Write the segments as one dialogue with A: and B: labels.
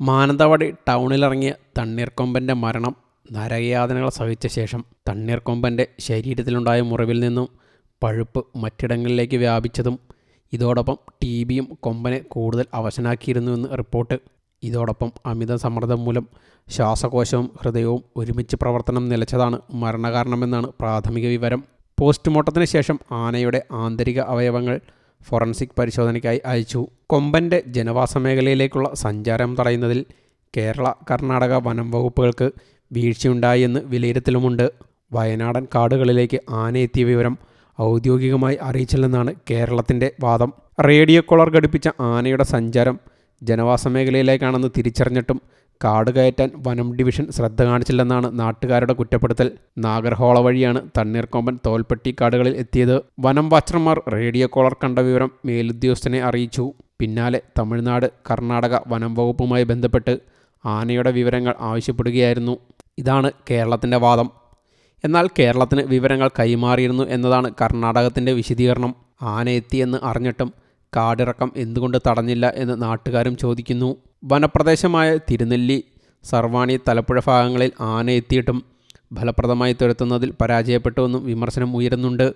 A: മാനന്തവാടി ടൗണിലിറങ്ങിയ തണ്ണീർക്കൊമ്പന്റെ മരണം നരകയാതനകൾ സഹിച്ച ശേഷം തണ്ണീർക്കൊമ്പന്റെ ശരീരത്തിലുണ്ടായ മുറിവിൽ നിന്നും പഴുപ്പ് മറ്റിടങ്ങളിലേക്ക് വ്യാപിച്ചതും ഇതോടൊപ്പം ടി ബിയും കൊമ്പനെ കൂടുതൽ അവശനാക്കിയിരുന്നുവെന്ന് റിപ്പോർട്ട്. ഇതോടൊപ്പം അമിത സമ്മർദ്ദം മൂലം ശ്വാസകോശവും ഹൃദയവും ഒരുമിച്ച് പ്രവർത്തനം നിലച്ചതാണ് മരണകാരണമെന്നാണ് പ്രാഥമിക വിവരം. പോസ്റ്റ്മോർട്ടത്തിന് ശേഷം ആനയുടെ ആന്തരിക അവയവങ്ങൾ ഫോറൻസിക് പരിശോധനയ്ക്കായി അയച്ചു. കൊമ്പന്റെ ജനവാസ മേഖലയിലേക്കുള്ള സഞ്ചാരം തടയുന്നതിൽ കേരള കർണാടക വനം വകുപ്പുകൾക്ക് വീഴ്ചയുണ്ടായി എന്ന് വിലയിരുത്തലുമുണ്ട്. വയനാടൻ കാടുകളിലേക്ക് ആന എത്തിയ വിവരം ഔദ്യോഗികമായി അറിയിച്ചില്ലെന്നാണ് കേരളത്തിന്റെ വാദം. റേഡിയോ കോളർ ഘടിപ്പിച്ച ആനയുടെ സഞ്ചാരം ജനവാസ മേഖലയിലേക്കാണെന്ന് തിരിച്ചറിഞ്ഞിട്ടും കാട് കയറ്റാൻ വനം ഡിവിഷൻ ശ്രദ്ധ കാണിച്ചില്ലെന്നാണ് നാട്ടുകാരുടെ കുറ്റപ്പെടുത്തൽ. നാഗർഹോള വഴിയാണ് തണ്ണീർക്കൊമ്പൻ തോൽപ്പെട്ടി കാടുകളിൽ എത്തിയത്. വനം വാച്ചർമാർ റേഡിയോ കോളർ കണ്ട വിവരം മേലുദ്യോഗസ്ഥനെ അറിയിച്ചു. പിന്നാലെ തമിഴ്നാട് കർണാടക വനം വകുപ്പുമായി ബന്ധപ്പെട്ട് ആനയുടെ വിവരങ്ങൾ ആവശ്യപ്പെടുകയായിരുന്നു. ഇതാണ് കേരളത്തിന്റെ വാദം. എന്നാൽ കേരളത്തിന് വിവരങ്ങൾ കൈമാറിയിരുന്നു എന്നതാണ് കർണാടകത്തിന്റെ വിശദീകരണം. ആന എത്തിയെന്ന് അറിഞ്ഞിട്ടും കാടിറക്കം എന്തുകൊണ്ട് തടഞ്ഞില്ല എന്ന് നാട്ടുകാരും ചോദിക്കുന്നു. വനപ്രദേശമായ തിരുനെല്ലി സർവാണി തലപ്പുഴ ഭാഗങ്ങളിൽ ആന എത്തിയിട്ടും ഫലപ്രദമായി തുരത്തുന്നതിൽ പരാജയപ്പെട്ടുവെന്നും വിമർശനം ഉയരുന്നുണ്ട്.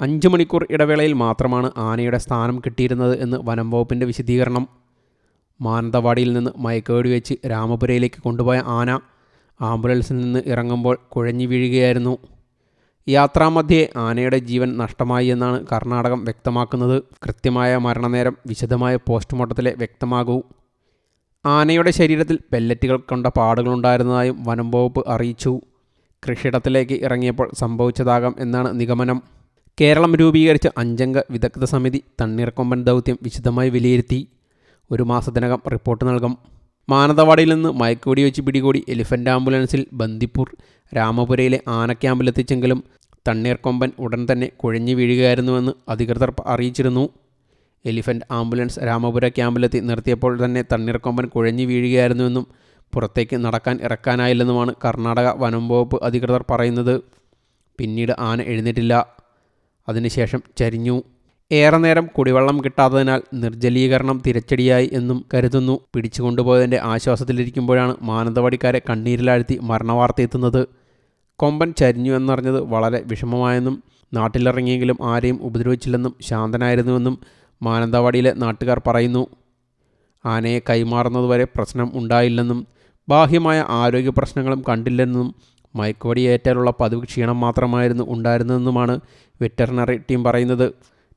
A: അഞ്ച് മണിക്കൂർ ഇടവേളയിൽ മാത്രമാണ് ആനയുടെ സ്ഥാനം കിട്ടിയിരുന്നത് എന്ന് വനം വകുപ്പിന്റെ വിശദീകരണം. മാനന്തവാടിയിൽ നിന്ന് മയക്കേടി വെച്ച് രാമപുരയിലേക്ക് കൊണ്ടുപോയ ആന ആംബുലൻസിൽ നിന്ന് ഇറങ്ങുമ്പോൾ കുഴഞ്ഞു വീഴുകയായിരുന്നു. യാത്രാമധ്യേ ആനയുടെ ജീവൻ നഷ്ടമായി എന്നാണ് കർണാടകം വ്യക്തമാക്കുന്നത്. കൃത്യമായ മരണനേരം വിശദമായ പോസ്റ്റ്മോർട്ടത്തിലെ വ്യക്തമാകൂ. ആനയുടെ ശരീരത്തിൽ പെല്ലറ്റുകൾ കൊണ്ട പാടുകളുണ്ടായിരുന്നതായും വനം വകുപ്പ് അറിയിച്ചു. കൃഷിയിടത്തിലേക്ക് ഇറങ്ങിയപ്പോൾ സംഭവിച്ചതാകാം എന്നാണ് നിഗമനം. കേരളം രൂപീകരിച്ച അഞ്ചംഗ വിദഗ്ധ സമിതി തണ്ണീർക്കൊമ്പൻ ദൗത്യം വിശദമായി വിലയിരുത്തി. ഒരു മാസത്തിനകം റിപ്പോർട്ട് നൽകും. മാനന്തവാടിയിൽ നിന്ന് മയക്കുവെടി വെച്ച് പിടികൂടി എലിഫന്റ് ആംബുലൻസിൽ ബന്ദിപ്പൂർ രാമപുരയിലെ ആനക്യാമ്പിലെത്തിച്ചെങ്കിലും തണ്ണീർക്കൊമ്പൻ ഉടൻ തന്നെ കുഴഞ്ഞു വീഴുകയായിരുന്നുവെന്ന് അധികൃതർ അറിയിച്ചിരുന്നു. എലിഫന്റ് ആംബുലൻസ് രാമപുര ക്യാമ്പിലെത്തി നിർത്തിയപ്പോൾ തന്നെ തണ്ണീർക്കൊമ്പൻ കുഴഞ്ഞു വീഴുകയായിരുന്നുവെന്നും പുറത്തേക്ക് നടക്കാൻ ഇറക്കാനായില്ലെന്നുമാണ് കർണാടക വനംവകുപ്പ് അധികൃതർ പറയുന്നത്. പിന്നീട് ആന എഴുന്നേറ്റില്ല. അതിനുശേഷം ചരിഞ്ഞു. ഏറെ നേരം കുടിവെള്ളം കിട്ടാത്തതിനാൽ നിർജലീകരണം തിരച്ചടിയായി എന്നും കരുതുന്നു. പിടിച്ചുകൊണ്ടുപോയതിന്റെ ആശ്വാസത്തിലിരിക്കുമ്പോഴാണ് മാനന്തവാടിക്കാരെ കണ്ണീരിലാഴ്ത്തി മരണവാർത്ത എത്തുന്നത് കൊമ്പൻ ചരിഞ്ഞു എന്നറിഞ്ഞത് വളരെ വിഷമമായെന്നും നാട്ടിലിറങ്ങിയെങ്കിലും ആരെയും ഉപദ്രവിച്ചില്ലെന്നും ശാന്തനായിരുന്നുവെന്നും മാനന്തവാടിയിലെ നാട്ടുകാർ പറയുന്നു. ആനയെ കൈമാറുന്നതുവരെ പ്രശ്നം ഉണ്ടായില്ലെന്നും ബാഹ്യമായ ആരോഗ്യ പ്രശ്നങ്ങളും കണ്ടില്ലെന്നും മയക്കുവടിയേറ്റാലുള്ള പതിവ് ക്ഷീണം മാത്രമായിരുന്നു ഉണ്ടായിരുന്നതെന്നുമാണ് വെറ്ററിനറി ടീം പറയുന്നത്.